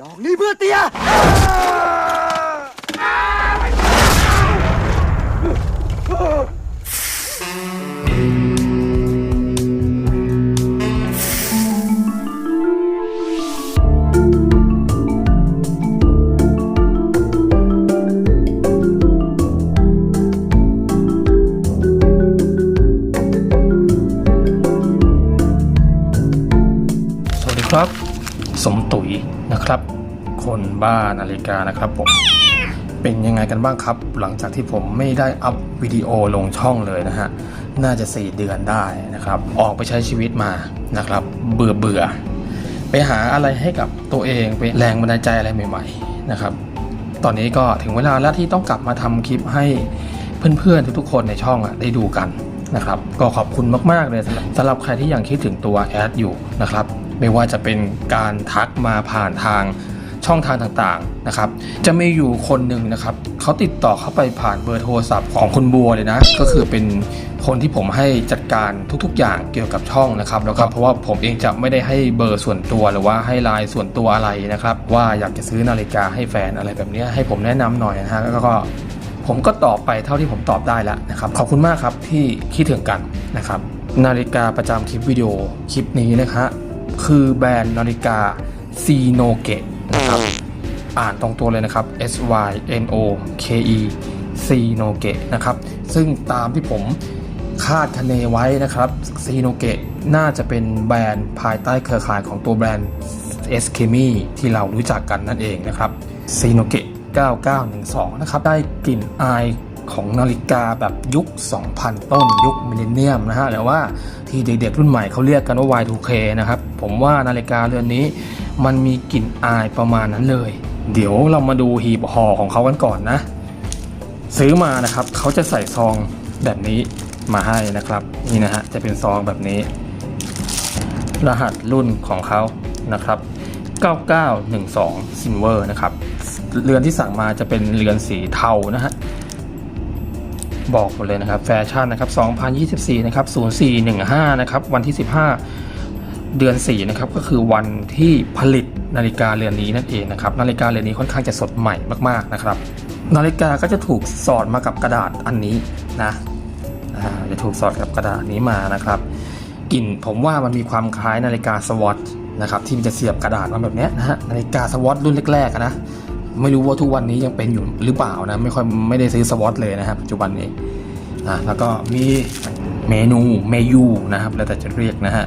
ดอกนี้เพื่อเตีย นะครับ คนบ้านาฬิกานะครับผมเป็นยังไงกันบ้างครับ หลังจากที่ผมไม่ได้อัพวิดีโอลงช่องเลยนะฮะน่าจะ 4 เดือนได้นะครับ ออกไปใช้ชีวิตมานะครับ เบื่อเบื่อไปหาอะไรให้กับตัวเองไปแรงบันดาลใจอะไรใหม่ๆนะครับ ตอนนี้ก็ถึงเวลาแล้วที่ต้องกลับมาทำคลิปให้เพื่อนๆทุกๆคนในช่องอะได้ดูกันนะครับ ก็ขอบคุณมากๆเลยสำหรับสำหรับใครที่ยังคิดถึงตัวแอดอยู่นะครับ ไม่ว่าจะเป็นการทักมาผ่านทางช่องทางต่างๆนะครับ จะมีอยู่คนหนึ่งนะครับเขาติดต่อเข้าไปผ่านเบอร์โทรศัพท์ของคุณบัวเลยนะ ก็คือเป็นคนที่ผมให้จัดการทุกๆ อย่างเกี่ยวกับช่องนะครับ แล้วก็เพราะว่าผมเองจะไม่ได้ให้เบอร์ส่วนตัวหรือว่าให้ไลน์ส่วนตัวอะไรนะครับ ว่าอยากจะซื้อนาฬิกาให้แฟนอะไรแบบนี้ให้ผมแนะนำหน่อยนะฮะแล้วก็ผมก็ตอบไปเท่าที่ผมตอบได้แล้วนะครับ ขอบคุณมากครับที่คิดถึงกันนะครับ นาฬิกาประจำคลิปวิดีโอคลิปนี้นะครับ คือแบรนด์นาฬิกาซีโนเกะนะครับ อ่านตรงตัวเลยนะครับ S Y N O K E ซีโนเกะนะครับ ซึ่งตามที่ผมคาดคะเนไว้นะครับซีโนเกะน่าจะเป็นแบรนด์ภายใต้เครือข่ายของตัวแบรนด์ s k m i ที่เรารู้จักกันนั่นเองนะครับซีโนเกะ9912 นะครับ ได้กลิ่นอาย ของนาฬิกาแบบยุค 2000 ต้นยุคมิลเลนเนียมนะฮะหรือว่าที่เด็กๆรุ่นใหม่เขาเรียกกันว่า Y2K นะครับ ผมว่านาฬิกาเรือนนี้มันมีกลิ่นอายประมาณนั้นเลย เดี๋ยวเรามาดูหีบห่อของเขากันก่อนนะ ซื้อมานะครับเขาจะใส่ซองแบบนี้มาให้นะครับ นี่นะฮะจะเป็นซองแบบนี้ รหัสรุ่นของเขานะครับ 9912 Silver นะครับเรือนที่สั่งมาจะเป็นเรือนสีเทานะฮะ บอกหมดเลยนะครับแฟชั่นนะครับ2024นะครับ0415นะครับวันที่ 15 เดือน4นะครับก็คือวันที่ผลิตนาฬิกาเรือนนี้นั่นเองนะครับนาฬิกาเรือนนี้ค่อนข้างจะสดใหม่มากๆนะครับนาฬิกาก็จะถูกสอดมากับกระดาษอันนี้นะจะถูกสอดกับกระดาษนี้มานะครับกลิ่นผมว่ามันมีความคล้ายนาฬิกาสวอตนะครับที่มันจะเสียบกระดาษมาแบบนี้นะฮะนาฬิกาสวอตรุ่นแรกๆนะ ไม่รู้ว่าทุกวันนี้ยังเป็นอยู่หรือเปล่านะไม่ค่อยไม่ได้ซื้อสวอตเลยนะครับปัจจุบันนี้อะแล้วก็มีเมนูเมยูนะครับ แล้วแต่จะเรียกนะฮะ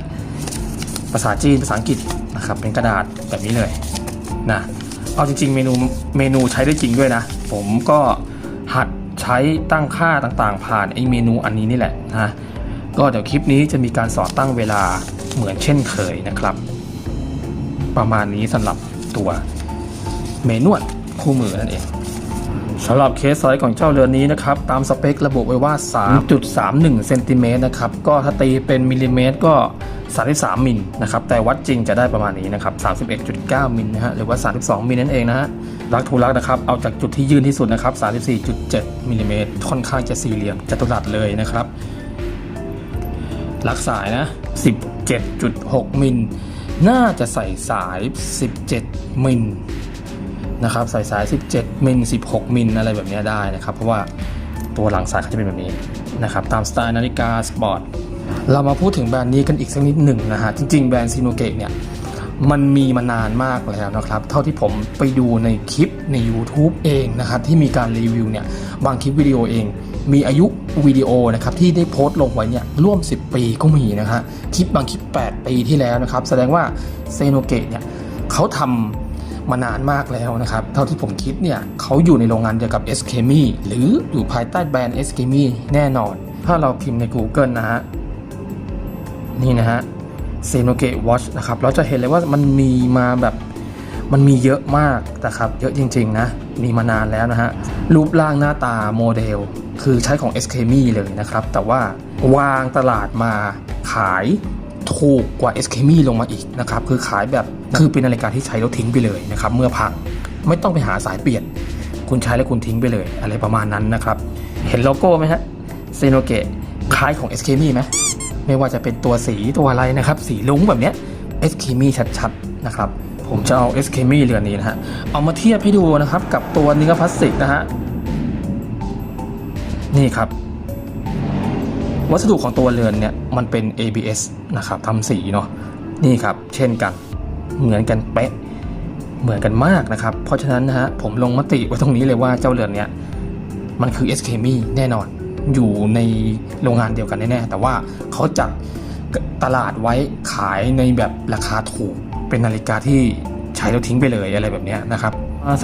ภาษาจีนภาษาอังกฤษนะครับเป็นกระดาษแบบนี้เลยนะเอาจริง ๆ เมนูเมนูใช้ได้จริงด้วยนะ ผมก็หัดใช้ตั้งค่าต่างๆ ผ่านไอ้เมนูอันนี้นี่แหละนะก็เดี๋ยวคลิปนี้จะมีการสอนตั้งเวลาเหมือนเช่นเคยนะครับ ประมาณนี้สำหรับตัว เมนวดคู่มือนั่นเองสำหรับเคสไซส์ของเจ้าเรือนนี้นะครับ ตามสเปคระบุไว้ว่า 3.31เซนติเมตรนะครับ ก็ถ้าตีเป็นมิลลิเมตรก็ 33มิลนะครับ แต่วัดจริงจะได้ประมาณนี้นะครับ 31.9มิลนะฮะ หรือว่า 32มิลนั่นเองนะฮะ รักทูรักนะครับ เอาจากจุดที่ยื่นที่สุดนะครับ 34.7มิลลิเมตรค่อนข้างจะสี่เหลี่ยมจัตุรัสเลยนะครับลักสายนะ 17.6มิล น่าจะใส่สาย 17มิล นะครับใส่สาย 17 มิล 16 มิลอะไรแบบนี้ได้นะครับ เพราะว่าตัวหลังสายเขาจะเป็นแบบนี้นะครับ ตามสไตล์นาฬิกาสปอร์ต เรามาพูดถึงแบรนด์นี้กันอีกสักนิดหนึ่งนะฮะ จริงๆ แบรนด์ซีโนเกะเนี่ย มันมีมานานมากแล้วนะครับ เท่าที่ผมไปดูในคลิปใน YouTube เองนะครับ ที่มีการรีวิวเนี่ย บางคลิปวิดีโอเอง มีอายุวิดีโอนะครับที่ได้โพสต์ลงไว้เนี่ยร่วม 10 ปีก็มีนะฮะคลิปบางคลิป 8 ปีที่แล้วนะครับ แสดงว่าเซโนเกะเนี่ยเขาทำ มานานมากแล้วนะครับ เท่าที่ผมคิดเนี่ยเขาอยู่ในโรงงานเดียวกับ s k m i หรืออยู่ภายใต้แบรนด์ s k m i แน่นอน ถ้าเราพิมพ์ใน Google นะฮะ นี่นะฮะเซโนเกะวอชนะครับ เราจะเห็นเลยว่ามันมีมาแบบมันมีเยอะมากนะครับ เยอะจริง ๆ นะ มีมานานแล้วนะฮะ รูปร่างหน้าตาโมเดล คือใช้ของ s k m i เลยนะครับ แต่ว่าวางตลาดมาขาย ถูกกว่า s k m i ลงมาอีกนะครับคือขายแบบคือเป็นนาฬิกาที่ใช้แล้วทิ้งไปเลยนะครับเมื่อพังไม่ต้องไปหาสายเปลี่ยน คุณใช้แล้วคุณทิ้งไปเลย อะไรประมาณนั้นนะครับเห็นโลโก้ไหมฮะเซโนเกะคล้ายของ s k m i ไหมไม่ว่าจะเป็นตัวสีตัวอะไรนะครับสีลุ้งแบบเนี้ยเอสคีมีชัดๆนะครับผมจะเอา s k มีเรือนนี้นะฮะเอามาเทียบให้ดูนะครับกับตัวเนื้อพลาสติกนะฮะนี่ครับ วัสดุของตัวเรือนเนี่ยมันเป็น ABS นะครับทำสีเนาะนี่ครับ เช่นกันเหมือนกันเป๊ะเหมือนกันมากนะครับ เพราะฉะนั้นนะฮะผมลงมติไว้ตรงนี้เลยว่าเจ้าเรือนเนี้ยมันคือ s k มีแน่นอน อยู่ในโรงงานเดียวกันแน่ๆแต่ว่าเขาจัดตลาดไว้ขายในแบบราคาถูก เป็นนาฬิกาที่ใช้แล้วทิ้งไปเลยอะไรแบบเนี้ยนะครับ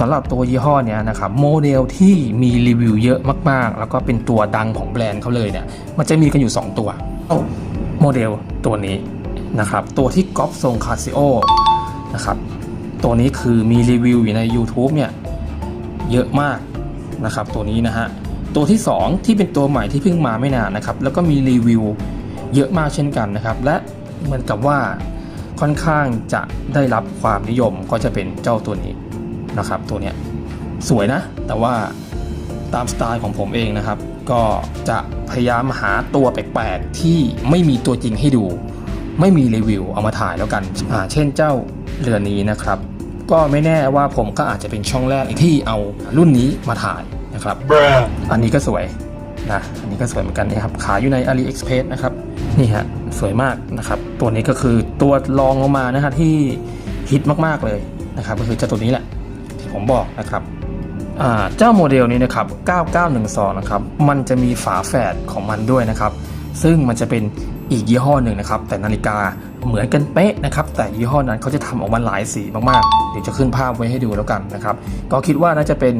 สำหรับตัวยี่ห้อเนี้ยนะครับโมเดลที่มีรีวิวเยอะมากๆ แล้วก็เป็นตัวดังของแบรนด์เขาเลยเนี่ยมันจะมีกันอยู่ 2 ตัวโมเดลตัวนี้นะครับตัวที่ก๊อปทรงคาซิโอนะครับตัวนี้คือมีรีวิวอยู่ใน YouTube เนี่ยเยอะมากนะครับตัวนี้นะฮะตัวที่ 2 ที่เป็นตัวใหม่ที่เพิ่งมาไม่นานนะครับแล้วก็มีรีวิวเยอะมากเช่นกันนะครับและเหมือนกับว่าค่อนข้างจะได้รับความนิยมก็จะเป็นเจ้าตัวนี้ นะครับ ตัวเนี้ยสวยนะ แต่ว่าตามสไตล์ของผมเองนะครับ ก็จะพยายามหาตัวแปลกๆ ที่ไม่มีตัวจริงให้ดู ไม่มีรีวิวเอามาถ่ายแล้วกันอ่าเช่นเจ้าเรือนนี้นะครับ ก็ไม่แน่ว่าผมก็อาจจะเป็นช่องแรกที่เอารุ่นนี้มาถ่ายนะครับ Bruh. อันนี้ก็สวยนะ อันนี้ก็สวยเหมือนกันนะครับ ขายอยู่ใน AliExpress นะครับ นี่ฮะ สวยมากนะครับ ตัวนี้ก็คือตัวรองลงมานะฮะที่ฮิตมากๆเลยนะครับ ก็คือเจ้าตัวนี้แหละที่ ผมบอกนะครับเจ้าโมเดลนี้นะครับ 9912 นะครับ มันจะมีฝาแฝดของมันด้วยนะครับ ซึ่งมันจะเป็นอีกยี่ห้อหนึ่งนะครับ แต่นาฬิกาเหมือนกันเป๊ะนะครับ แต่ยี่ห้อนั้นเขาจะทำออกมาหลายสีมากๆ เดี๋ยวจะขึ้นภาพไว้ให้ดูแล้วกันนะครับ ก็คิดว่าน่าจะเป็น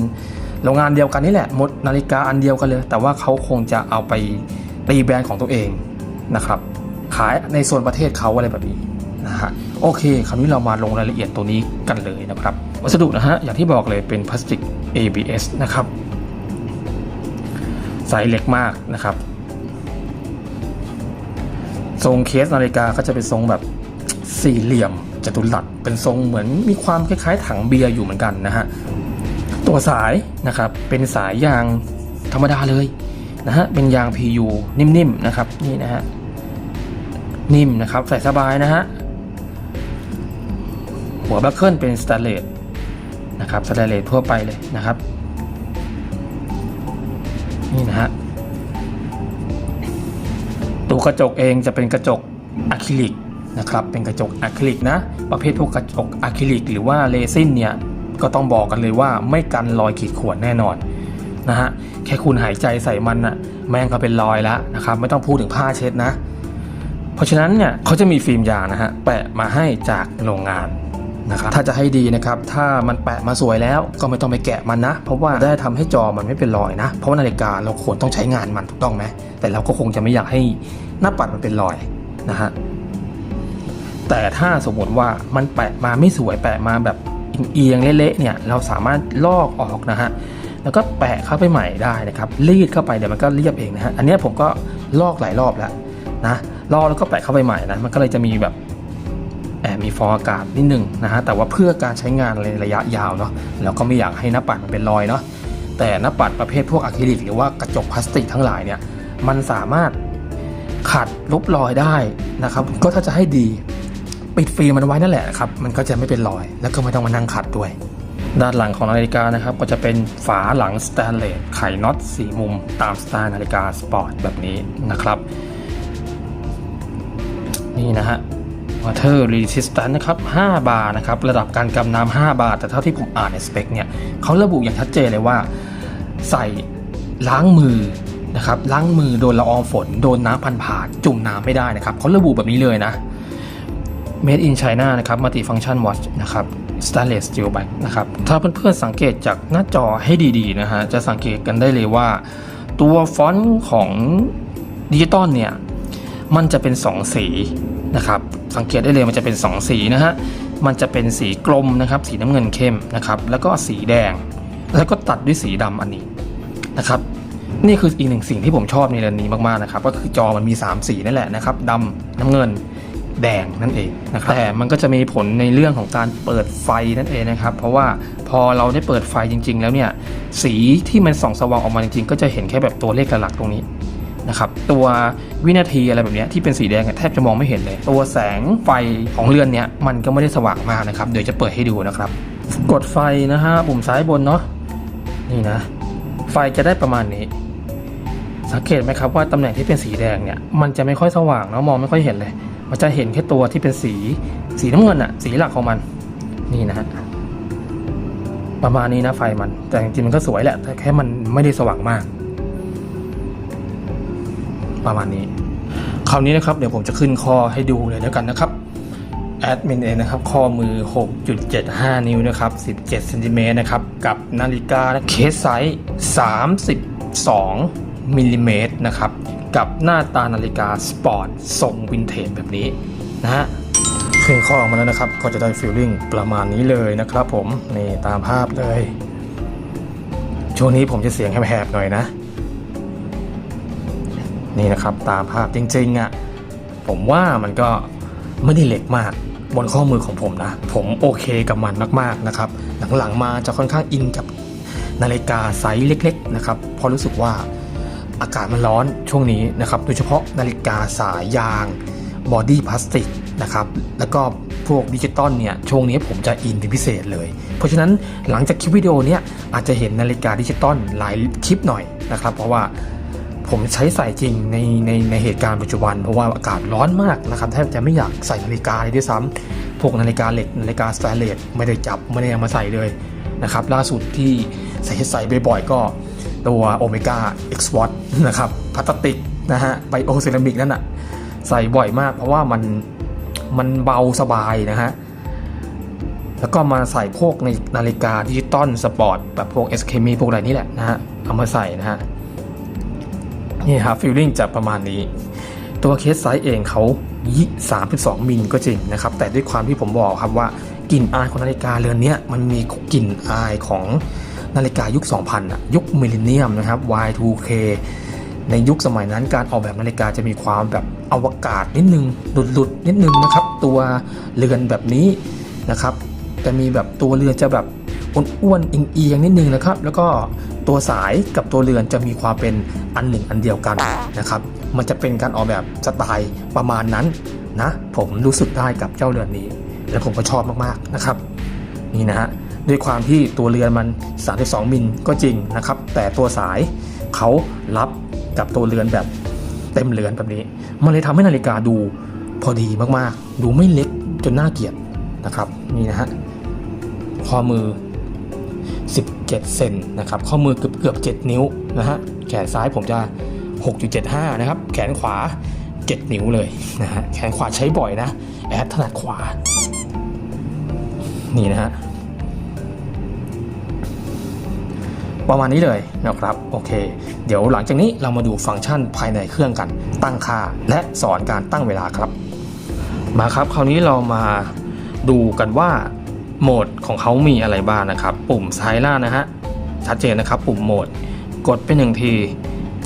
โรงงานเดียวกันนี่แหละมดนาฬิกาอันเดียวกันเลย แต่ว่าเขาคงจะเอาไปตีแบรนด์ของตัวเองนะครับ ขายในโซนประเทศเขาอะไรแบบนี้ นะฮะโอเคคราวนี้เรามาลงรายละเอียดตัวนี้กันเลยนะครับ วัสดุนะฮะอย่างที่บอกเลยเป็นพลาสติก ABS นะครับไซส์เล็กมากนะครับทรงเคสนาฬิกาก็จะเป็นทรงแบบสี่เหลี่ยมจัตุรัสเป็นทรงเหมือนมีความคล้ายๆถังเบียร์อยู่เหมือนกันนะฮะตัวสายนะครับเป็นสายยางธรรมดาเลยนะฮะเป็นยาง PU นิ่มๆนะครับนี่นะฮะนิ่มนะครับใส่สบายนะฮะ หัวบัคเกิลเป็นสแตนเลสนะครับสแตนเลสทั่วไปเลยนะครับ นี่นะฮะตัวกระจกเองจะเป็นกระจกอะคริลิกนะครับเป็นกระจกอะคริลิกนะประเภทพวกกระจกอะคริลิกหรือว่าเรซินเนี่ยก็ต้องบอกกันเลยว่าไม่กันรอยขีดข่วนแน่นอนนะฮะแค่คุณหายใจใส่มันน่ะแม่งก็เป็นรอยแล้วนะครับไม่ต้องพูดถึงผ้าเช็ดนะ เพราะฉะนั้นเนี่ยเขาจะมีฟิล์มยางนะฮะแปะมาให้จากโรงงาน นะครับถ้าจะให้ดีนะครับถ้ามันแปะมาสวยแล้วก็ไม่ต้องไปแกะมันนะ เพราะว่าได้ทำให้จอมันไม่เป็นรอยนะ เพราะว่านาฬิกาเราควรต้องใช้งานมันถูกต้องไหมแต่เราก็คงจะไม่อยากให้หน้าปัดมันเป็นรอยนะฮะแต่ถ้าสมมติว่ามันแปะมาไม่สวยแปะมาแบบเอียงเละๆเนี่ยเราสามารถลอกออกนะฮะแล้วก็แปะเข้าไปใหม่ได้นะครับรีดเข้าไปเดี๋ยวมันก็เรียบเองนะฮะอันนี้ผมก็ลอกหลายรอบแล้วนะลอกแล้วก็แปะเข้าไปใหม่นะมันก็เลยจะมีแบบ มีฟองอากาศนิดหนึ่งนะฮะแต่ว่าเพื่อการใช้งานในระยะยาวเนาะแล้วก็ไม่อยากให้หน้าปัดมันเป็นรอยเนาะแต่หน้าปัดประเภทพวกอะคริลิกหรือว่ากระจกพลาสติกทั้งหลายเนี่ยมันสามารถขัดลบรอยได้นะครับก็ถ้าจะให้ดีปิดฟิล์มมันไว้นั่นแหละนะครับมันก็จะไม่เป็นรอย แล้วก็ไม่ต้องมานั่งขัดด้วย ด้านหลังของนาฬิกานะครับก็จะเป็นฝาหลังสแตนเลสไขน็อตสีมุมตามสไตล์นาฬิกาสปอร์ตแบบนี้นะครับ นี่นะฮะ Water Resistance นะครับ 5 บาร์นะครับ ระดับการกำน้ำ5บาร์แต่เท่าที่ผมอ่านในสเปคเนี่ยเขาระบุอย่างชัดเจนเลยว่า ใส่ล้างมือนะครับล้างมือโดนละอองฝน โดนน้ำพันผ่านจุ่มน้ำไม่ได้นะครับเขาระบุแบบนี้เลยนะ Made in China นะครับ Multi Function Watch นะครับ Stainless Steel Back นะครับถ้าเพื่อนๆสังเกตจากหน้าจอให้ดีๆนะฮะจะสังเกตกันได้เลยว่า ตัวฟอนต์ของดิจิตอลเนี่ย มันจะเป็น 2 สี นะครับ สังเกตได้เลยมันจะเป็น 2 สีนะฮะ มันจะเป็นสีกลมนะครับ สีน้ำเงินเข้มนะครับ แล้วก็สีแดง แล้วก็ตัดด้วยสีดำอันนี้นะครับ นี่คืออีกหนึ่งสิ่งที่ผมชอบในเรือนนี้มากๆนะครับ ก็คือจอมันมี 3 สีนั่นแหละนะครับดำน้ำเงินแดงนั่นเองนะครับแต่มันก็จะมีผลในเรื่องของการเปิดไฟนั่นเองนะครับ เพราะว่าพอเราได้เปิดไฟจริง ๆ แล้วเนี่ยสีที่มันส่องสว่างออกมาจริงๆ ก็จะเห็นแค่แบบตัวเลขหลักๆตรงนี้ นะครับตัววินาทีอะไรแบบนี้ที่เป็นสีแดงแทบจะมองไม่เห็นเลย ตัวแสงไฟของเรือนเนี้ยมันก็ไม่ได้สว่างมากนะครับเดี๋ยวจะเปิดให้ดูนะครับ กดไฟนะฮะปุ่มซ้ายบนเนาะนี่นะ ไฟจะได้ประมาณนี้ สังเกตไหมครับว่าตำแหน่งที่เป็นสีแดงเนี่ยมันจะไม่ค่อยสว่างเนาะมองไม่ค่อยเห็นเลย มันจะเห็นแค่ตัวที่เป็นสีสีน้ำเงินอะสีหลักของมันนี่นะฮะประมาณนี้นะไฟมันแต่จริงๆมันก็สวยแหละแต่แค่มันไม่ได้สว่างมาก ประมาณนี้ คราวนี้นะครับเดี๋ยวผมจะขึ้นคอให้ดูเลยแล้วกันนะครับแอดมินเองนะครับข้อมือ 6.75 นิ้วนะครับ17เซนติเมตรนะครับกับนาฬิกาเคสไซส์ 32มิลลิเมตรนะครับกับหน้าตานาฬิกาสปอร์ตทรงวินเทจแบบนี้นะฮะขึ้นข้อออกมาแล้วนะครับ ก็จะได้ฟีลลิ่งประมาณนี้เลยนะครับผม นี่ตามภาพเลย ช่วงนี้ผมจะเสียงแหบๆหน่อยนะ นี่นะครับตามภาพจริงๆอะผมว่ามันก็ไม่ได้เล็กมากบนข้อมือของผมนะ ผมโอเคกับมันมากๆนะครับ หลังๆมาจะค่อนข้างอินกับนาฬิกาไซส์เล็กๆนะครับเพราะรู้สึกว่าอากาศมันร้อนช่วงนี้นะครับ โดยเฉพาะนาฬิกาสายยางบอดี้พลาสติกนะครับ แล้วก็พวกดิจิตอลเนี่ย ช่วงนี้ผมจะอินเป็นพิเศษเลย เพราะฉะนั้นหลังจากคลิปวิดีโอเนี้ยอาจจะเห็นนาฬิกาดิจิตอลหลายคลิปหน่อยนะครับ เพราะว่า ผมใช้ใส่จริงในในในเหตุการณ์ปัจจุบัน เพราะว่าอากาศร้อนมากนะครับแทบจะไม่อยากใส่นาฬิกาเลยด้วยซ้ำพวกนาฬิกาเหล็กนาฬิกาสแตนเลสไม่ได้จับไม่ได้เอามาใส่เลยนะครับล่าสุดที่ใส่ใส่บ่อยๆก็ตัวโอเมก้าเอ็กซ์วอตนะครับพลาสติกนะฮะไบโอเซรามิกนั่นอะใส่บ่อยมาก เพราะว่ามันมันเบาสบายนะฮะแล้วก็มาใส่พวกในนาฬิกาดิจิตอลสปอร์ตแบบพวก s k m พวกอะไรนี่แหละนะฮะเอามาใส่นะฮะ นี่ครับฟิลลิ่งจะประมาณนี้ ตัวเคสไซส์เองเขา32มิลก็จริงนะครับ แต่ด้วยความที่ผมบอกครับว่ากลิ่นอายของนาฬิกาเรือนนี้มันมีกลิ่นอายของนาฬิกายุค 2000อะยุคมิลเลนเนียมนะครับ Y2K ในยุคสมัยนั้นการออกแบบนาฬิกาจะมีความแบบอวกาศนิดนึงหลุดๆนิดนึงนะครับ ตัวเรือนแบบนี้นะครับ จะมีแบบตัวเรือนจะแบบอ้วนๆเอียงๆนิดนึงนะครับ แล้วก็ ตัวสายกับตัวเรือนจะมีความเป็นอันหนึ่งอันเดียวกันนะครับ มันจะเป็นการออกแบบสไตล์ประมาณนั้นนะ ผมรู้สึกได้กับเจ้าเรือนนี้ และผมก็ชอบมากๆนะครับ นี่นะฮะด้วยความที่ตัวเรือนมัน 32 มิลก็จริงนะครับ แต่ตัวสายเขารับกับตัวเรือนแบบเต็มเรือนแบบนี้ มันเลยทำให้นาฬิกาดูพอดีมากๆ ดูไม่เล็กจนน่าเกลียดนะครับ นี่นะฮะข้อมือ 7เซนนะครับข้อมือเกือบเกือบ7นิ้วนะฮะแขนซ้ายผมจะ 6.75 นะครับ แขนขวา 7 นิ้วเลยนะฮะแขนขวาใช้บ่อยนะ แอดถนัดขวา นี่นะฮะประมาณนี้เลยนะครับโอเค เดี๋ยวหลังจากนี้เรามาดูฟังก์ชันภายในเครื่องกัน ตั้งค่าและสอนการตั้งเวลาครับ มาครับ คราวนี้เรามาดูกันว่า โหมดของเขามีอะไรบ้างนะครับ ปุ่มซ้ายล่างนะฮะชัดเจนนะครับ ปุ่มโหมด กดเป็นหนึ่งที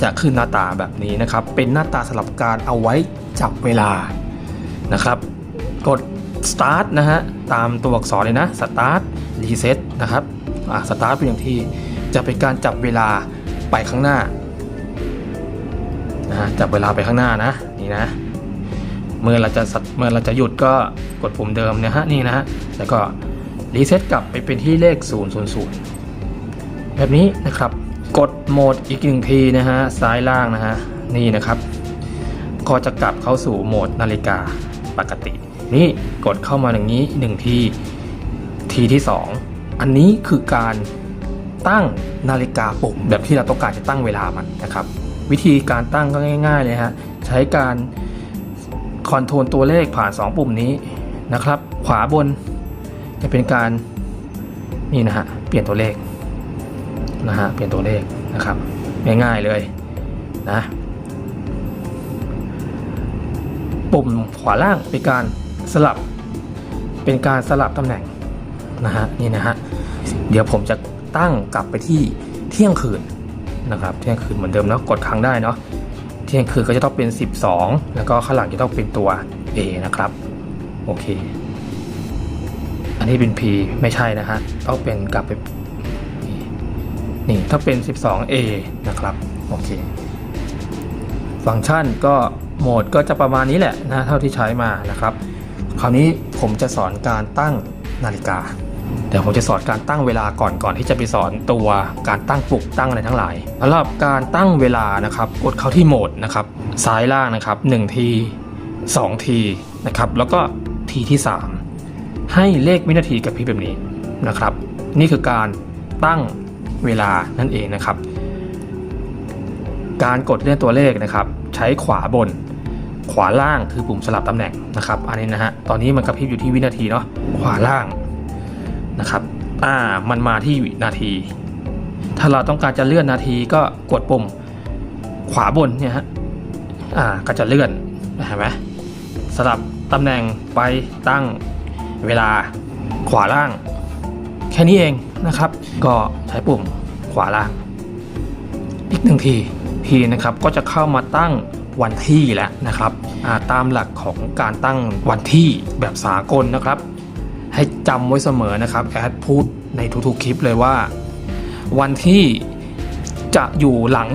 จะขึ้นหน้าตาแบบนี้นะครับ เป็นหน้าตาสำหรับการเอาไว้จับเวลานะครับ กด start นะฮะตามตัวอักษรเลยนะ start reset นะครับอ่า start เป็นอย่างที่จะเป็นการจับเวลาไปข้างหน้านะฮะจับเวลาไปข้างหน้านะนี่นะ เมื่อเราจะสัตเมื่อเราจะหยุดก็กดปุ่มเดิมนะฮะนี่นะฮะแล้วก็ รีเซ็ตกลับไปเป็นที่เลข 000 แบบนี้นะครับ กดโหมดอีกหนึ่งทีนะฮะซ้ายล่างนะฮะนี่นะครับ ก็จะกลับเข้าสู่โหมดนาฬิกาปกติ นี่กดเข้ามาอย่างนี้หนึ่งทีทีที่ 2 อันนี้คือการตั้งนาฬิกาปลุกแบบที่เราต้องการจะตั้งเวลามันนะครับ วิธีการตั้งก็ง่ายๆเลยฮะใช้การคอนโทรลตัวเลขผ่าน 2 ปุ่มนี้นะครับ ขวาบน จะเป็นการนี่นะฮะเปลี่ยนตัวเลขนะฮะเปลี่ยนตัวเลขนะครับง่ายๆเลยนะปุ่มขวาล่างเป็นการสลับเป็นการสลับตำแหน่งนะฮะนี่นะฮะเดี๋ยวผมจะตั้งกลับไปที่เที่ยงคืนนะครับเที่ยงคืนเหมือนเดิมเนาะกดครั้งได้เนาะเที่ยงคืนก็จะต้องเป็น 12 แล้วก็ข้างหลังจะต้องเป็นตัว A นะครับโอเค อันนี้เป็น P ไม่ใช่นะฮะต้องเป็นกลับไปนี่นี่ถ้าเป็น 12A นะครับ โอเค ฟังก์ชันก็โหมดก็จะประมาณนี้แหละนะเท่าที่ใช้มานะครับ คราวนี้ผมจะสอนการตั้งนาฬิกา เดี๋ยวผมจะสอนการตั้งเวลาก่อนก่อนที่จะไปสอนตัวการตั้งปลุกตั้งอะไรทั้งหลายสำหรับการตั้งเวลานะครับ กดเข้าที่โหมดนะครับ ซ้ายล่างนะครับ1ที2ทีนะครับ แล้วก็ทีที่ 3 ให้เลขวินาทีกับพี่แบบนี้นะครับ นี่คือการตั้งเวลานั่นเองนะครับ การกดเลื่อนตัวเลขนะครับ ใช้ขวาบน ขวาล่างคือปุ่มสลับตำแหน่งนะครับ อันนี้นะฮะตอนนี้มันกระพริบอยู่ที่วินาทีเนาะขวาล่างนะครับอ่ามันมาที่วินาที ถ้าเราต้องการจะเลื่อนนาทีก็กดปุ่มขวาบนเนี่ยฮะอ่าก็จะเลื่อนเห็นไหมสลับตำแหน่งไปตั้ง เวลาขวาล่าง แค่นี้เองนะครับ ก็ใช้ปุ่มขวาล่าง อีกหนึ่งทีทีนะครับก็จะเข้ามาตั้งวันที่แล้วนะครับาตามหลักของการตั้งวันที่แบบสากลนะครับ ให้จำไว้เสมอนะครับแอดพูดในทุกๆคลิปเลยว่า วันที่จะอยู่หลัง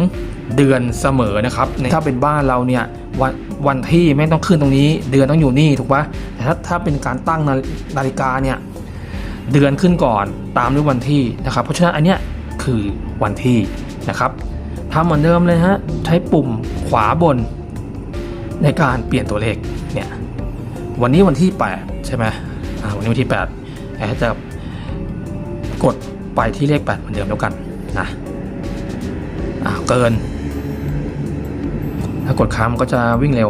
เดือนเสมอนะครับถ้าเป็นบ้านเราเนี่ยวัน วันที่ไม่ต้องขึ้นตรงนี้ เดือนต้องอยู่นี่ถูกปะแต่ถ้าถ้าเป็นการตั้งนาฬิกาเนี่ยเดือนขึ้นก่อนตามด้วยวันที่นะครับ เพราะฉะนั้นอันเนี้ยคือวันที่นะครับทำเหมือนเดิมเลยฮะใช้ปุ่มขวาบน ในการเปลี่ยนตัวเลขเนี่ยวันนี้วันที่ 8 ใช่ไหมวันนี้วันที่8แอดจะกดไปที่เลข 8 เหมือนเดิมแล้วกันนะเกิน ถ้ากดค้างมันก็จะวิ่งเร็ว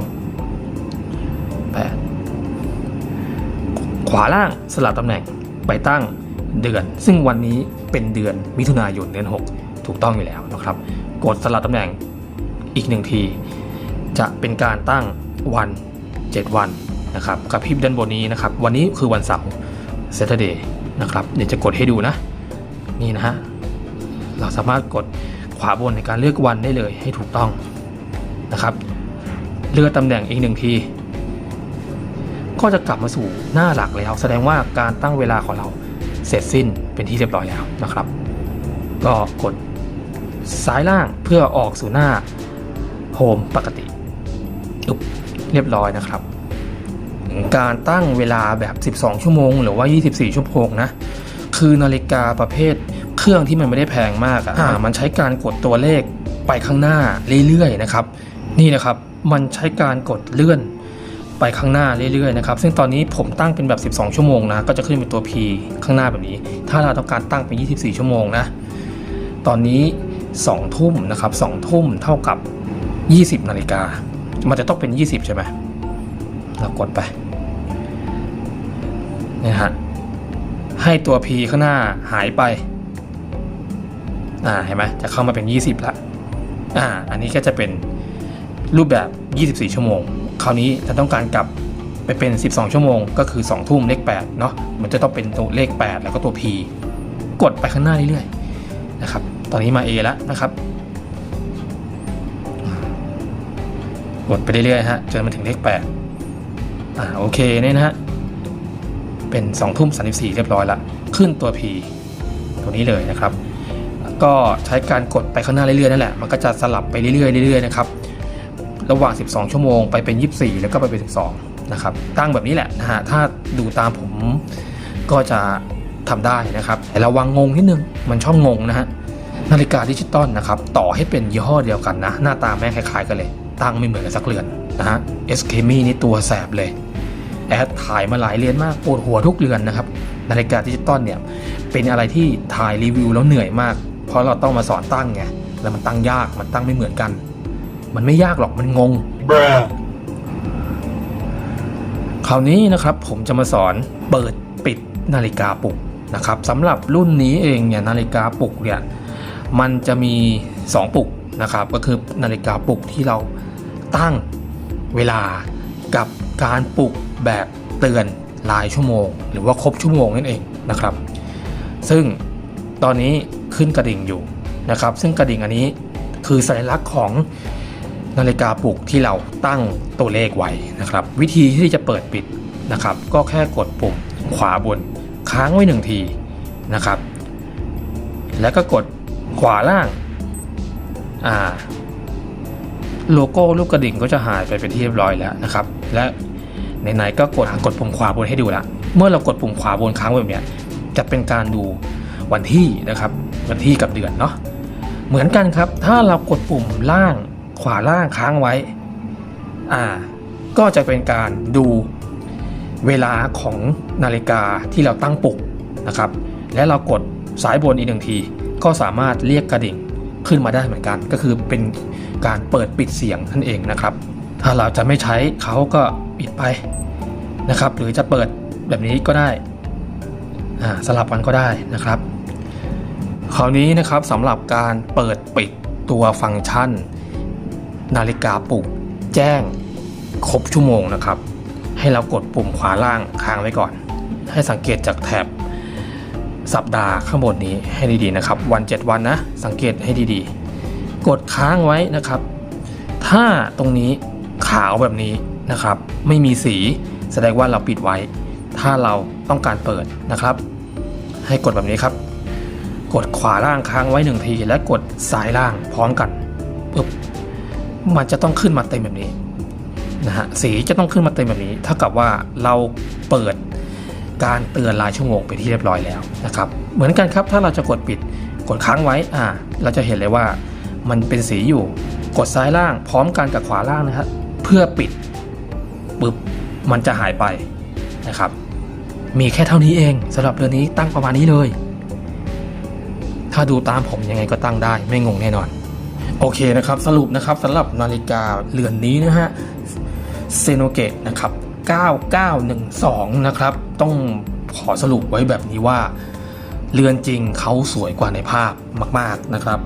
8 ขวาล่างสลับตำแหน่งไปตั้งเดือน ซึ่งวันนี้เป็นเดือนมิถุนายนเดือน 6 ถูกต้องอยู่แล้วนะครับ กดสลับตำแหน่งอีกหนึ่งที จะเป็นการตั้งวัน 7 วันนะครับกับพิบด้านบนนี้นะครับ วันนี้คือวันเสาร์ Saturday นะครับเดี๋ยวจะกดให้ดูนะ นี่นะฮะ เราสามารถกดขวาบนในการเลือกวันได้เลยให้ถูกต้อง นะครับเลือกตำแหน่งอีกหนึ่งที ก็จะกลับมาสู่หน้าหลักแล้ว แสดงว่าการตั้งเวลาของเราเสร็จสิ้นเป็นที่เรียบร้อยแล้วนะครับ ก็กดซ้ายล่างเพื่อออกสู่หน้าโฮมปกติอุ๊บเรียบร้อยนะครับ การตั้งเวลาแบบ 12 ชั่วโมง หรือว่า 24 ชั่วโมงนะ คือนาฬิกาประเภทเครื่องที่มันไม่ได้แพงมากอะอะมันใช้การกดตัวเลขไปข้างหน้าเรื่อยๆนะครับ นี่นะครับมันใช้การกดเลื่อนไปข้างหน้าเรื่อยๆนะครับซึ่งตอนนี้ผมตั้งเป็นแบบ 12 ชั่วโมงนะก็จะขึ้นเป็นตัว P ข้างหน้าแบบนี้ ถ้าเราต้องการตั้งเป็น 24 ชั่วโมงนะตอนนี้ 2 ทุ่มนะครับ2ทุ่มเท่ากับ 20 นาฬิกา มันจะต้องเป็น 20 ใช่ไหมเรากดไปนี่ยฮะให้ตัว P ข้างหน้าหายไปอ่าเห็นไหมจะเข้ามาเป็น 20ละอ่าอันนี้ก็จะเป็น รูปแบบ 24 ชั่วโมง คราวนี้จะต้องการกลับไปเป็น 12 ชั่วโมง ก็คือ 2 ทุ่มเลข8เนาะมันจะต้องเป็นตัวเลข 8 แล้วก็ตัว P กดไปข้างหน้าเรื่อยๆนะครับ ตอนนี้มา A แล้วนะครับ กดไปเรื่อยๆฮะจนมาถึงเลข 8 อ่าโอเคเนี่ยนะฮะ เป็น 2 ทุ่ม 34 เรียบร้อยละ ขึ้นตัว P ตัวนี้เลยนะครับ ก็ใช้การกดไปข้างหน้าเรื่อยๆนั่นแหละ มันก็จะสลับไปเรื่อยๆเรื่อยๆนะครับ ระหว่าง 12 ชั่วโมงไปเป็น 24 แล้วก็ไปเป็น 12 นะครับ ตั้งแบบนี้แหละนะฮะ ถ้าดูตามผมก็จะทำได้นะครับ แต่ระวังงงนิดนึง มันชอบงงนะฮะ นาฬิกาดิจิตอลนะครับ ต่อให้เป็นยี่ห้อเดียวกันนะ หน้าตาแม่งคล้ายๆกันเลย ตั้งไม่เหมือนกันสักเรือนนะฮะ s k m i นี่ตัวแสบเลยแอดถ่ายมาหลายเรือนมากปวดหัวทุกเรือนนะครับ นาฬิกาดิจิตอลเนี่ยเป็นอะไรที่ถ่ายรีวิวแล้วเหนื่อยมาก เพราะเราต้องมาสอนตั้งไงแล้วมันตั้งยากมันตั้งไม่เหมือนกัน มันไม่ยากหรอกมันงง Bruh. คราวนี้นะครับผมจะมาสอนเปิดปิดนาฬิกาปลุกนะครับสำหรับรุ่นนี้เองเนี่ยนาฬิกาปลุกเนี่ยมันจะมี 2ปลุกนะครับก็คือนาฬิกาปลุกที่เราตั้งเวลากับการปลุกแบบเตือนรายชั่วโมง หรือว่าครบชั่วโมงนั่นเองนะครับ ซึ่งตอนนี้ขึ้นกระดิ่งอยู่นะครับ ซึ่งกระดิ่งอันนี้คือสัญลักษณ์ของ นาฬิกาปลุกที่เราตั้งตัวเลขไว้นะครับ วิธีที่จะเปิดปิดนะครับ ก็แค่กดปุ่มขวาบนค้างไว้หนึ่งทีนะครับ แล้วก็กดขวาล่างอ่าโลโก้ลูกกระดิ่งก็จะหายไปเป็นที่เรียบร้อยแล้วนะครับ และไหนๆก็กดกดปุ่มขวาบนให้ดูละเมื่อเรากดปุ่มขวาบนค้างไว้แบบเนี้ยจะเป็นการดูวันที่นะครับ วันที่กับเดือนเนาะเหมือนกันครับ ถ้าเรากดปุ่มล่าง ขวาล่างค้างไว้ อ่า ก็จะเป็นการดูเวลาของนาฬิกาที่เราตั้งปลุกนะครับ และเรากดสายบนอีกหนึ่งที ก็สามารถเรียกกระดิ่งขึ้นมาได้เหมือนกัน ก็คือเป็นการเปิดปิดเสียงนั่นเองนะครับ ถ้าเราจะไม่ใช้เขาก็ปิดไปนะครับ หรือจะเปิดแบบนี้ก็ได้อ่าสลับกันก็ได้นะครับ คราวนี้นะครับสำหรับการเปิดปิดตัวฟังก์ชัน นาฬิกาปลุก แจ้ง ครบชั่วโมงนะครับ ให้เรากดปุ่มขวาล่างค้างไว้ก่อน ให้สังเกตจากแถบสัปดาห์ข้างบนนี้ให้ดีๆนะครับ วัน 7 วันนะ สังเกตให้ดีๆ กดค้างไว้นะครับ ถ้าตรงนี้ขาวแบบนี้นะครับ ไม่มีสีแสดงว่าเราปิดไว้ ถ้าเราต้องการเปิดนะครับ ให้กดแบบนี้ครับ กดขวาล่างค้างไว้หนึ่งที และกดซ้ายล่างพร้อมกันปึ๊บ มันจะต้องขึ้นมาเต็มแบบนี้นะฮะสีจะต้องขึ้นมาเต็มแบบนี้เท่ากับว่าเราเปิดการเตือนรายชั่วโมงไปที่เรียบร้อยแล้วนะครับ เหมือนกันครับถ้าเราจะกดปิดกดค้างไว้อ่าเราจะเห็นเลยว่ามันเป็นสีอยู่กดซ้ายล่างพร้อมกันกับขวาล่างนะครับเพื่อปิดปึ๊บมันจะหายไปนะครับ มีแค่เท่านี้เองสำหรับเรือนนี้ตั้งประมาณนี้เลย ถ้าดูตามผมยังไงก็ตั้งได้ไม่งงแน่นอน โอเคนะครับสรุปนะครับสำหรับนาฬิกาเรือนนี้นะฮะเซโนเกตนะครับ 9912 นะครับ ต้องขอสรุปไว้แบบนี้ว่า เรือนจริงเขาสวยกว่าในภาพมาก ๆนะครับ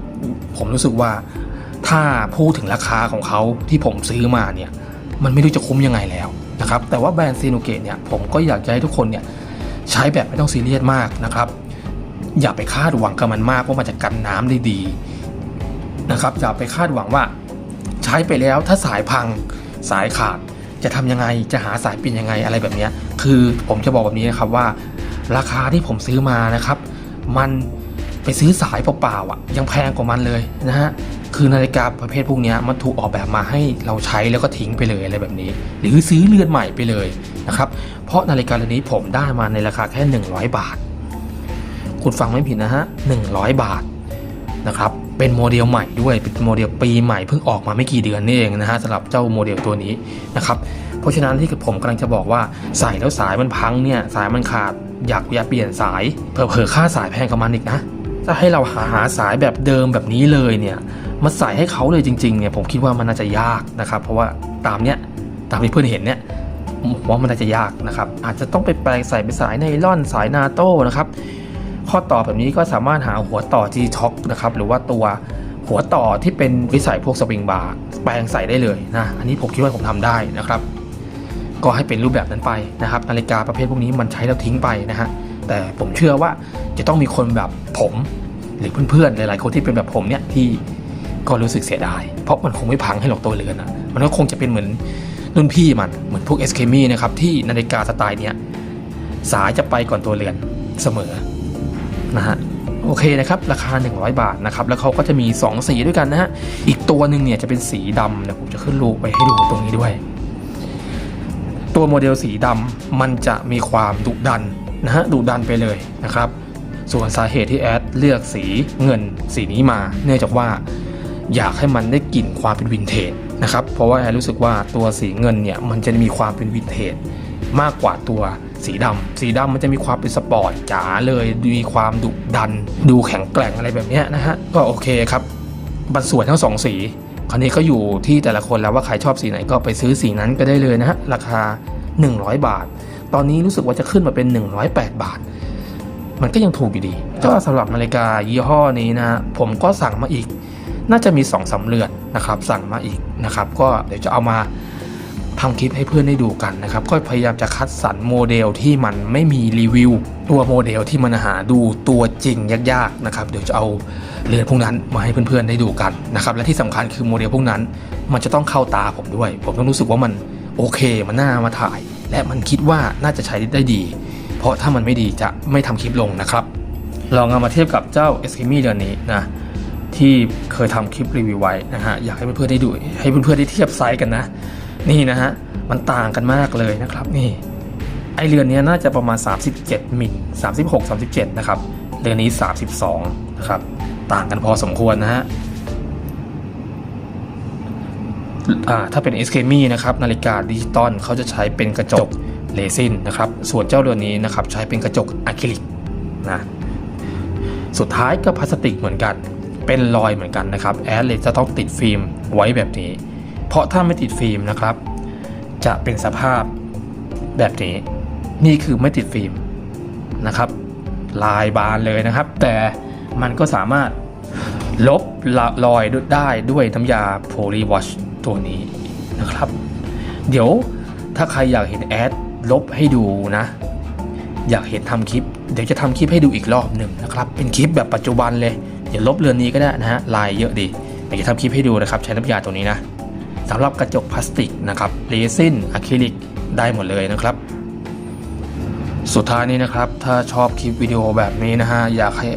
ผมรู้สึกว่าถ้าพูดถึงราคาของเขาที่ผมซื้อมาเนี่ย มันไม่รู้จะคุ้มยังไงแล้วนะครับ แต่ว่าแบรนด์ซีโนเกตเนี่ย ผมก็อยากจะให้ทุกคนเนี่ย ใช้แบบไม่ต้องซีเรียสมากนะครับ อย่าไปคาดหวังกับมันมากว่ามันจะกันน้ำได้ดี นะครับอย่าไปคาดหวังว่า ใช้ไปแล้วถ้าสายพังสายขาด จะทำยังไงจะหาสายเป็นยังไงอะไรแบบนี้คือผมจะบอกแบบนี้นะครับว่า ราคาที่ผมซื้อมานะครับ มันไปซื้อสายเปล่าๆอะยังแพงกว่ามันเลยนะฮะคือนาฬิกาประเภทพวกนี้มันถูกออกแบบมาให้เราใช้แล้วก็ทิ้งไปเลยอะไรแบบนี้ หรือซื้อเรือนใหม่ไปเลยนะครับเพราะนาฬิกาเรือนนี้ผมได้มาในราคาแค่ 100 บาท คุณฟังไม่ผิดนะฮะ100 บาทนะครับ เป็นโมเดลใหม่ด้วยเป็นโมเดลปีใหม่เพิ่งออกมาไม่กี่เดือนนี่เองนะฮะสำหรับเจ้าโมเดลตัวนี้นะครับเพราะฉะนั้นที่ผมกำลังจะบอกว่าใส่แล้วสายมันพังเนี่ยสายมันขาดอยากอยากเปลี่ยนสายเผลอๆค่าสายแพงกับมันอีกนะถ้าให้เราหาหาสายแบบเดิมแบบนี้เลยเนี่ยมาใส่ให้เขาเลยจริงๆเนี่ยผมคิดว่ามันน่าจะยากนะครับเพราะว่าตามเนี้ยตามที่เพื่อนเห็นเนี่ยผมว่ามันน่าจะยากนะครับอาจจะต้องไปแปลงใส่เป็นสายไนล่อนสายนาโต้นะครับ ข้อต่อแบบนี้ก็สามารถหาหัวต่อ G-Shock นะครับหรือว่าตัวหัวต่อที่เป็นวิสัยพวกสปริงบาร์แปลงใส่ได้เลยนะ อันนี้ผมคิดว่าผมทำได้นะครับ ก็ให้เป็นรูปแบบนั้นไปนะครับ นาฬิกาประเภทพวกนี้มันใช้แล้วทิ้งไปนะฮะ แต่ผมเชื่อว่าจะต้องมีคนแบบผม หรือเพื่อนๆหลายๆคนที่เป็นแบบผมเนี่ยที่ก็รู้สึกเสียดาย เพราะมันคงไม่พังให้หรอกตัวเรือนนะมันก็คงจะเป็นเหมือนรุ่นพี่มันเหมือนพวกเอสเคมีนะครับที่นาฬิกาสไตล์เนี้ยสายจะไปก่อนตัวเรือนเสมอ นะฮะโอเคนะครับราคา 100 บาทนะครับแล้วเขาก็จะมี 2 สีด้วยกันนะฮะอีกตัวหนึ่งเนี่ยจะเป็นสีดำเดี๋ยวผมจะขึ้นรูปไปให้ดูตรงนี้ด้วย ตัวโมเดลสีดำมันจะมีความดุดันนะฮะดุดันไปเลยนะครับ ส่วนสาเหตุที่แอดเลือกสีเงินสีนี้มา เนื่องจากว่าอยากให้มันได้กลิ่นความเป็นวินเทจนะครับเพราะว่าแอดรู้สึกว่าตัวสีเงินเนี่ยมันจะมีความเป็นวินเทจมากกว่าตัว สีดำสีดำมันจะมีความเป็นสปอร์ตจ๋าเลยมีความดุดัน ดูแข็งแกร่งอะไรแบบนี้นะฮะก็โอเคครับบัดส่วนทั้งสองสีคราวนี้ก็อยู่ที่แต่ละคนแล้วว่าใครชอบสีไหนก็ไปซื้อสีนั้นก็ได้เลยนะฮะราคา 100 บาท ตอนนี้รู้สึกว่าจะขึ้นมาเป็น 108 บาท มันก็ยังถูกอยู่ดี ก็สำหรับนาฬิกายี่ห้อนี้นะผมก็สั่งมาอีก น่าจะมี2องสาเรือนนะครับ สั่งมาอีกนะครับ ก็เดี๋ยวจะเอามา ทำคลิปให้เพื่อนได้ดูกันนะครับ ก็พยายามจะคัดสรรโมเดลที่มันไม่มีรีวิว ตัวโมเดลที่มันหาดูตัวจริงยากๆนะครับ เดี๋ยวจะเอาเรือนพวกนั้นมาให้เพื่อนๆได้ดูกันนะครับ และที่สำคัญคือโมเดลพวกนั้น มันจะต้องเข้าตาผมด้วย ผมต้องรู้สึกว่ามันโอเค มันน่ามาถ่าย และมันคิดว่าน่าจะใช้ได้ดี เพราะถ้ามันไม่ดีจะไม่ทำคลิปลงนะครับ ลองเอามาเทียบกับเจ้า e s k i m i เดือนนี้นะที่เคยทำคลิปรีวิวไว้นะฮะอยากให้เพื่อนๆได้ดู ให้เพื่อนๆได้เทียบไซส์กันนะ นี่นะฮะ มันต่างกันมากเลยนะครับนี่ไอเรือนนี้น่าจะประมาณ 37 มิล 36 37 นะครับ เรือนนี้ 32 นะครับ ต่างกันพอสมควรนะฮะถ้าเป็น s k m i นะครับนาฬิกาดิจิตอลเขาจะใช้เป็นกระจกเรซินนะครับ ส่วนเจ้าเรือนนี้นะครับใช้เป็นกระจกอะคริลิกนะสุดท้ายก็พลาสติกเหมือนกัน เป็นรอยเหมือนกันนะครับแอดเลยจะต้องติดฟิล์มไว้แบบนี้ เพราะถ้าไม่ติดฟิล์มนะครับ จะเป็นสภาพแบบนี้ นี่คือไม่ติดฟิล์มนะครับ ลายบานเลยนะครับ แต่มันก็สามารถลบละรอยได้ด้วยน้ำยาโพลีวอชตัวนี้นะครับ เดี๋ยวถ้าใครอยากเห็นแอดลบให้ดูนะ อยากเห็นทำคลิป เดี๋ยวจะทำคลิปให้ดูอีกรอบหนึ่งนะครับ เป็นคลิปแบบปัจจุบันเลยอย่าลบเรือนนี้ก็ได้นะฮะลายเยอะดีเดี๋ยวจะทำคลิปให้ดูนะครับ ใช้น้ำยาตัวนี้นะ สำหรับกระจกพลาสติกนะครับเรซินอะคริลิกได้หมดเลยนะครับ สุดท้ายนี้นะครับ ถ้าชอบคลิปวิดีโอแบบนี้นะฮะอยากให้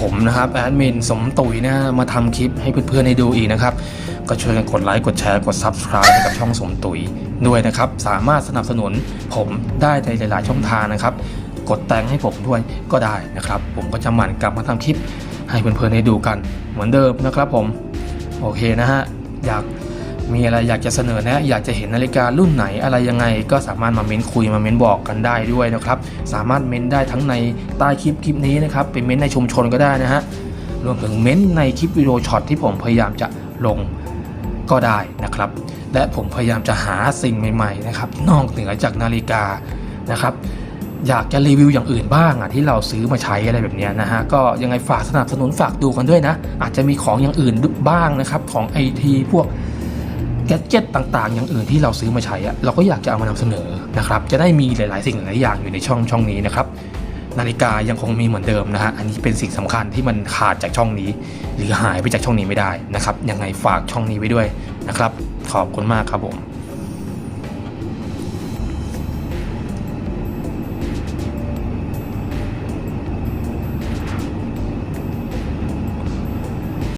ผมนะครับแอดมินสมตุยนะมาทำคลิปให้เพื่อนๆได้ดูอีกนะครับ ก็ช่วยกันกดไลค์กดแชร์กด Subscribe ให้กับช่องสมตุยด้วยนะครับ สามารถสนับสนุนผมได้ในหลายๆช่องทางนะครับ กดแต่งให้ผมด้วยก็ได้นะครับ ผมก็จะหมั่นกลับมาทำคลิปให้เพื่อนๆได้ดูกันเหมือนเดิมนะครับผม โอเคนะฮะอยาก มีอะไรอยากจะเสนอแนะ อยากจะเห็นนาฬิการุ่นไหนอะไรยังไง ก็สามารถมาเม้นคุยมาเม้นบอกกันได้ด้วยนะครับ สามารถเม้นได้ทั้งในใต้คลิปคลิปนี้นะครับไปเม้นในชุมชนก็ได้นะฮะรวมถึงเม้นในคลิปวิดีโอช็อตที่ผมพยายามจะลงก็ได้นะครับ และผมพยายามจะหาสิ่งใหม่ๆนะครับนอกเหนือจากนาฬิกานะครับอยากจะรีวิวอย่างอื่นบ้างอะที่เราซื้อมาใช้อะไรแบบนี้นะฮะก็ยังไงฝากสนับสนุนฝากดูกันด้วยนะ อาจจะมีของอย่างอื่นบ้างนะครับของไอทีพวก แกดเจ็ตต่างๆ อย่างอื่นที่เราซื้อมาใช้อะเราก็อยากจะเอามานำเสนอนะครับจะได้มีหลาย ๆ สิ่งหลายอย่างอยู่ในช่องช่องนี้นะครับนาฬิกายังคงมีเหมือนเดิมนะฮะอันนี้เป็นสิ่งสำคัญที่มันขาดจากช่องนี้ หรือหายไปจากช่องนี้ไม่ได้นะครับยังไงฝากช่องนี้ไว้ด้วยนะครับ ขอบคุณมากครับผม